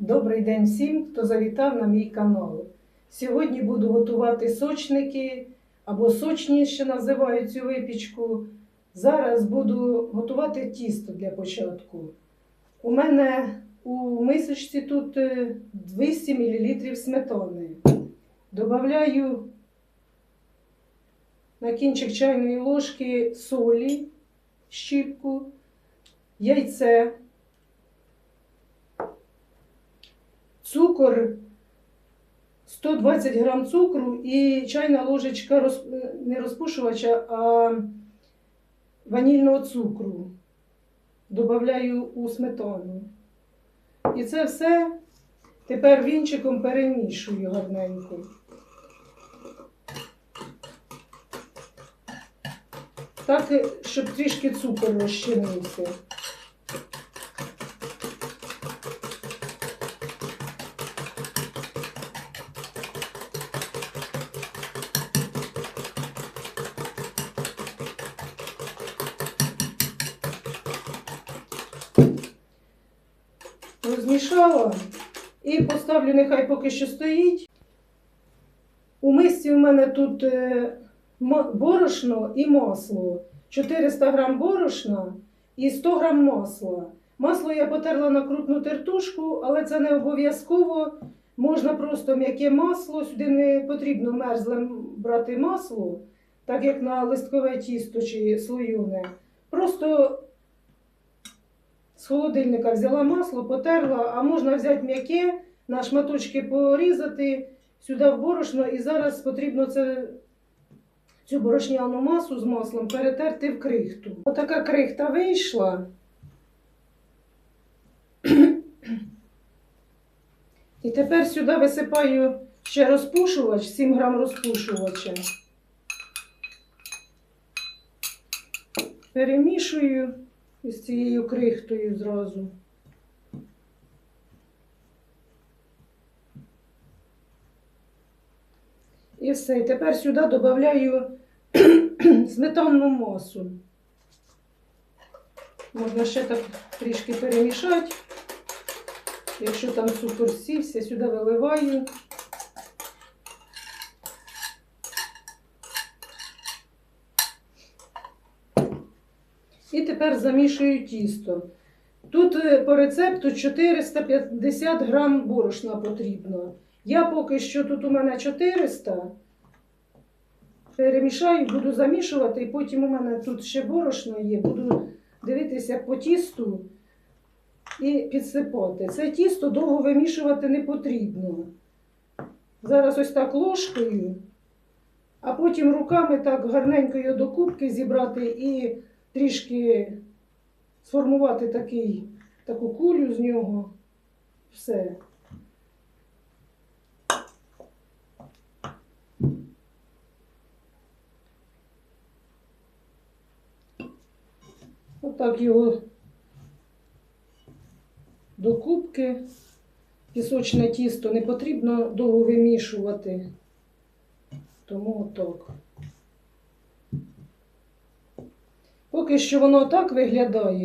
Добрий день всім, хто завітав на мій канал. Сьогодні буду готувати сочники або сочні, ще називають цю випічку. Зараз буду готувати тісто для початку. У мене у мисочці тут е, 200 мл сметани. Добавляю на кінчик чайної ложки солі, щіпку, яйце. Цукор 120 грам цукру і чайна ложечка роз, не розпушувача, а ванільного цукру. Добавляю у сметану. І це все тепер вінчиком перемішую гарненько. Так, щоб трішки цукор розчинився. Розмішала і поставлю, нехай поки що стоїть. У мисці у мене тут е, борошно і масло. 400 грам борошна і 100 грам масла. Масло я потерла на крупну тертушку, але це не обов'язково. Можна просто м'яке масло, сюди не потрібно мерзле брати масло, так як на листкове тісто чи слоюне. Просто з холодильника взяла масло, потерла, а можна взяти м'яке, на шматочки порізати сюди в борошно, і зараз потрібно це, цю борошняну масу з маслом перетерти в крихту. Отака крихта вийшла. І тепер сюди висипаю ще розпушувач, 7 грам розпушувача. Перемішую із цією крихтою зразу. І все. І тепер сюди додаю сметанну масу. Можна ще так трішки перемішати. Якщо там цукор сівся, сюди виливаю. І тепер замішую тісто. Тут е, по рецепту 450 грам борошна потрібно. Я поки що тут у мене 400. Перемішаю, буду замішувати, і потім у мене тут ще борошно є. Буду дивитися по тісту і підсипати. Це тісто довго вимішувати не потрібно. Зараз ось так ложкою, а потім руками так гарненько його до кубки зібрати і трішки сформувати такий, таку кулю з нього. Все. Отак його до кубки. Пісочне тісто не потрібно довго вимішувати. Тому отак. Поки що воно так виглядає.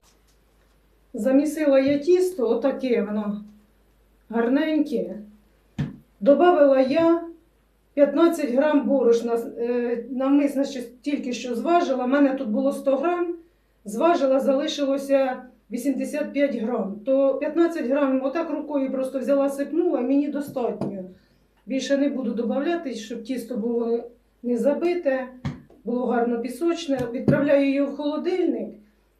Замісила я тісто, отаке воно гарненьке. Добавила я 15 грам борошна. Е, Навмисно тільки що зважила. У мене тут було 100 грам, зважила, залишилося 85 грам. То 15 грам отак рукою просто взяла, сипнула, і мені достатньо. Більше не буду додавати, щоб тісто було не забите було гарно пісочне. Відправляю його в холодильник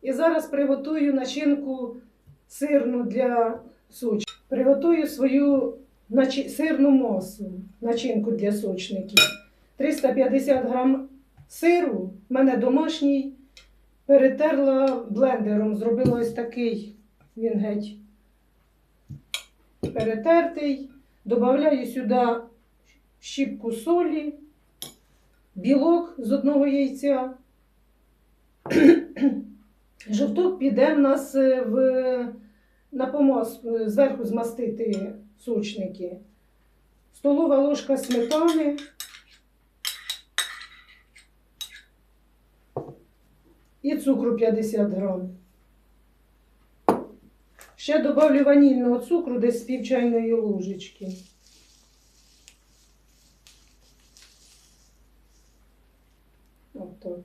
і зараз приготую начинку сирну для сочки. Приготую свою сирну масу, начинку для сочників. 350 грам сиру, в мене домашній, перетерла блендером, зробила ось такий він геть перетертий. Добавляю сюди щіпку солі, білок з одного яйця. Жовток піде в нас е, в, на помазку, е, зверху змастити сочники. Столова ложка сметани. І цукру 50 грам. Ще добавлю ванільного цукру десь з пів чайної ложечки. Отак.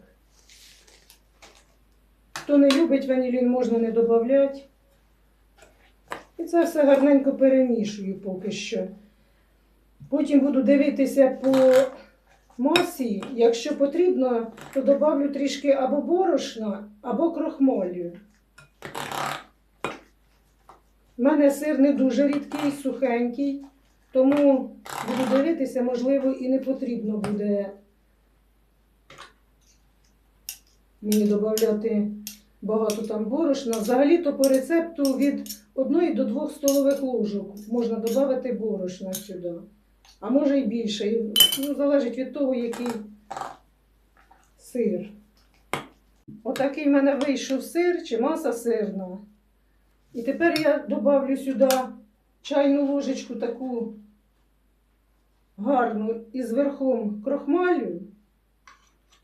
Хто не любить ванілін, можна не додавати. І це все гарненько перемішую поки що. Потім буду дивитися по масі. Якщо потрібно, то додавлю трішки або борошна, або крохмалю. У мене сир не дуже рідкий, сухенький, тому буду дивитися, можливо, і не потрібно буде мені додати багато там борошна. Взагалі-то по рецепту від 1 до 2 столових ложок можна додати борошна сюди. А може і більше. Ну, залежить від того, який сир. Отакий в мене вийшов сир чи маса сирна. І тепер я добавлю сюди чайну ложечку таку гарну із верхом крохмалю.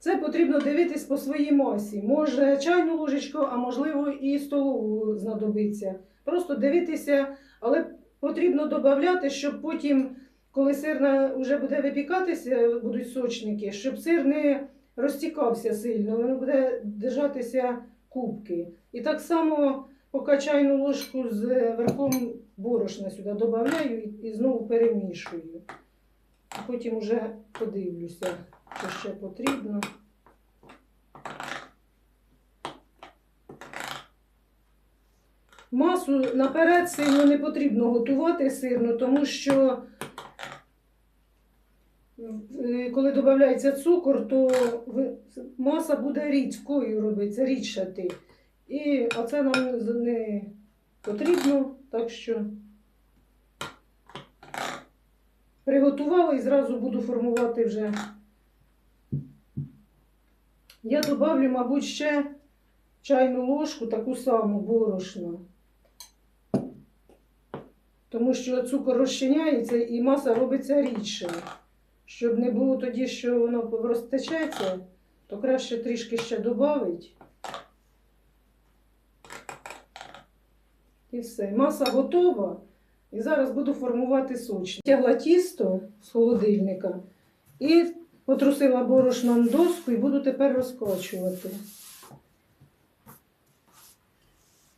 Це потрібно дивитись по своїй масі. Може чайну ложечку, а можливо і столову знадобиться. Просто дивитися, але потрібно додати, щоб потім, коли сир вже буде випікатися, будуть сочники, щоб сир не розтікався сильно, він буде держатися кубки. І так само поки чайну ложку з верхом борошна сюди додаю і знову перемішую. А потім вже подивлюся, що ще потрібно. Масу наперед сильно не потрібно готувати сирну, тому що е, коли додається цукор, то маса буде рідкою робиться, рідшати. І оце нам не потрібно, так що приготувала і зразу буду формувати вже. Я добавлю, мабуть, ще чайну ложку, таку саму борошна. Тому що цукор розчиняється і маса робиться рідше. Щоб не було тоді, що воно розтечеться, то краще трішки ще додати. І все. Маса готова. І зараз буду формувати сочні. Тягла тісто з холодильника і потрусила борошном доску і буду тепер розкачувати.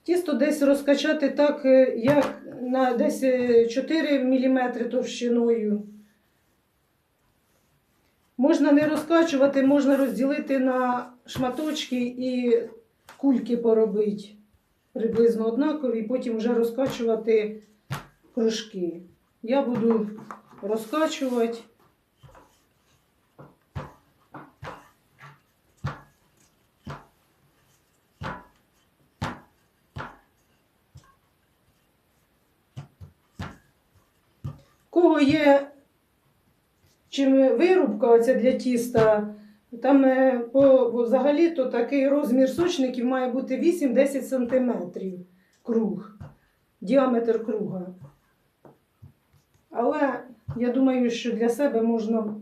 Тісто десь розкачати так, е, як на десь е, 4 мм товщиною. Можна не розкачувати, можна розділити на шматочки і кульки поробити приблизно однакові, потім вже розкачувати кружки. Я буду розкачувати. Кого є чим вирубка оця для тіста, там е, по, взагалі-то такий розмір сочників має бути 8-10 см круг, діаметр круга. Але я думаю, що для себе можна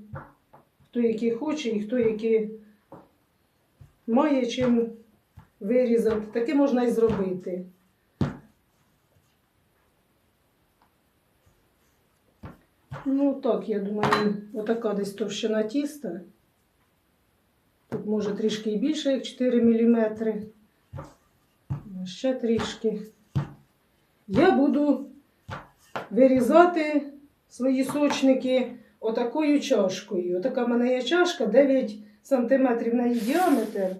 хто який хоче і хто який має чим вирізати, таке можна і зробити. Ну так, я думаю, отака десь товщина тіста. Тут може трішки і більше, як 4 мм. Ще трішки. Я буду вирізати свої сочники отакою чашкою. Отака в мене є чашка, 9 см на її діаметр.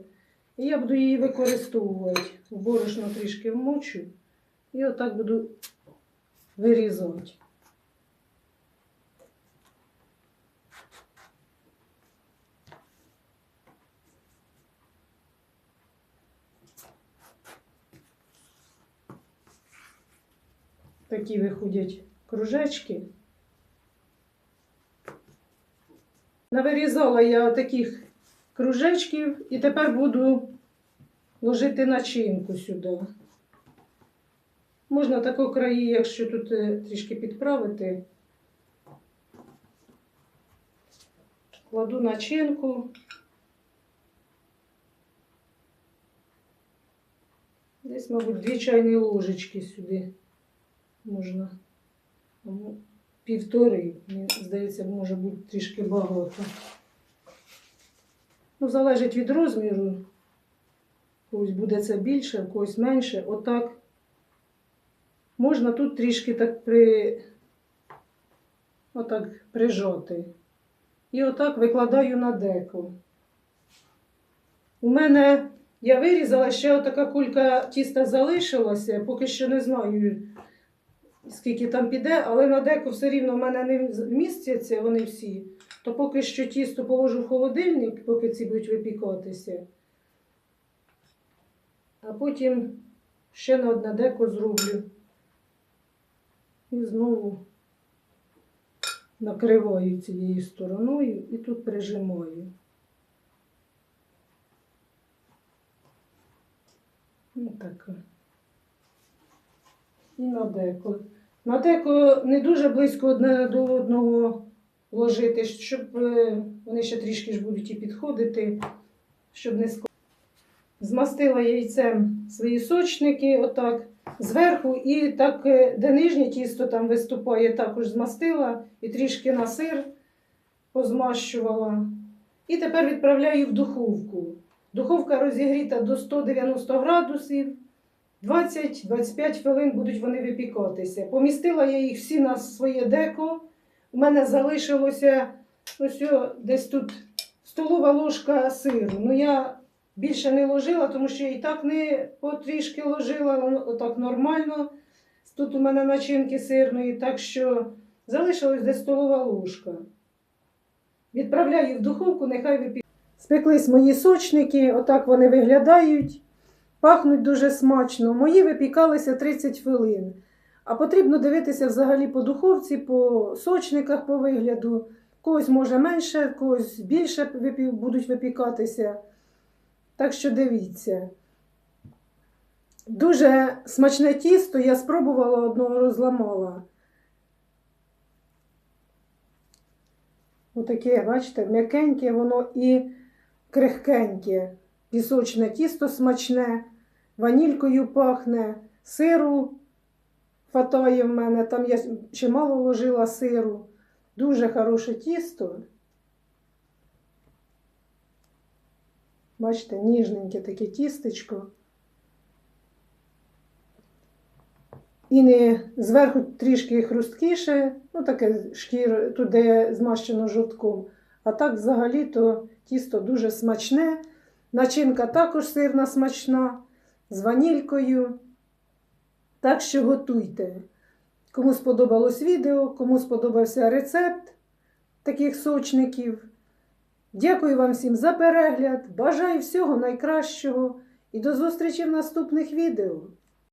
І я буду її використовувати. Борошно трішки вмочу. І отак буду вирізати. Такі виходять кружечки. Навирізала я таких кружечків і тепер буду ложити начинку сюди. Можна тако краї, якщо тут е, трішки підправити. Кладу начинку. Десь, мабуть, дві чайні ложечки сюди можна. Півтори, мені здається, може бути трішки багато. Ну, залежить від розміру. Когось буде це більше, у когось менше. Отак. Можна тут трішки так при... отак прижати. І отак викладаю на деко. У мене я вирізала, ще така кулька тіста залишилася, поки що не знаю, скільки там піде, але на деко все рівно в мене не вмістяться вони всі. То поки що тісто положу в холодильник, поки ці будуть випікатися. А потім ще на одне деко зроблю. І знову накриваю цією стороною і тут прижимаю. Ну, така. І на деко. На деко не дуже близько одне до одного ложити, щоб е, вони ще трішки ж будуть і підходити, щоб не ск... Змастила яйцем свої сочники, отак, зверху, і так, е, де нижнє тісто там виступає, також змастила і трішки на сир позмащувала. І тепер відправляю в духовку. Духовка розігріта до 190 градусів. 20-25 хвилин будуть вони випікатися. Помістила я їх всі на своє деко. У мене залишилося ось десь тут столова ложка сиру. Ну я більше не ложила, тому що і так не потрішки ложила, отак нормально. Тут у мене начинки сирної, так що залишилось десь столова ложка. Відправляю в духовку, нехай випікається. Спеклись мої сочники, отак вони виглядають. Пахнуть дуже смачно. Мої випікалися 30 хвилин. А потрібно дивитися взагалі по духовці, по сочниках по вигляду. Когось може менше, когось більше будуть випікатися. Так що дивіться. Дуже смачне тісто, я спробувала одного розламала. Отаке, бачите, м'якеньке воно і крихкеньке. Пісочне тісто смачне, ванількою пахне, сиру хватає в мене. Там я чимало ложила сиру. Дуже хороше тісто. Бачите, ніжненьке таке тістечко. І не зверху трішки хрусткіше, ну таке шкір, тут де змащено жовтком. А так взагалі то тісто дуже смачне. Начинка також сирна смачна, з ванількою. Так що готуйте. Кому сподобалось відео, кому сподобався рецепт таких сочників. Дякую вам всім за перегляд. Бажаю всього найкращого і до зустрічі в наступних відео.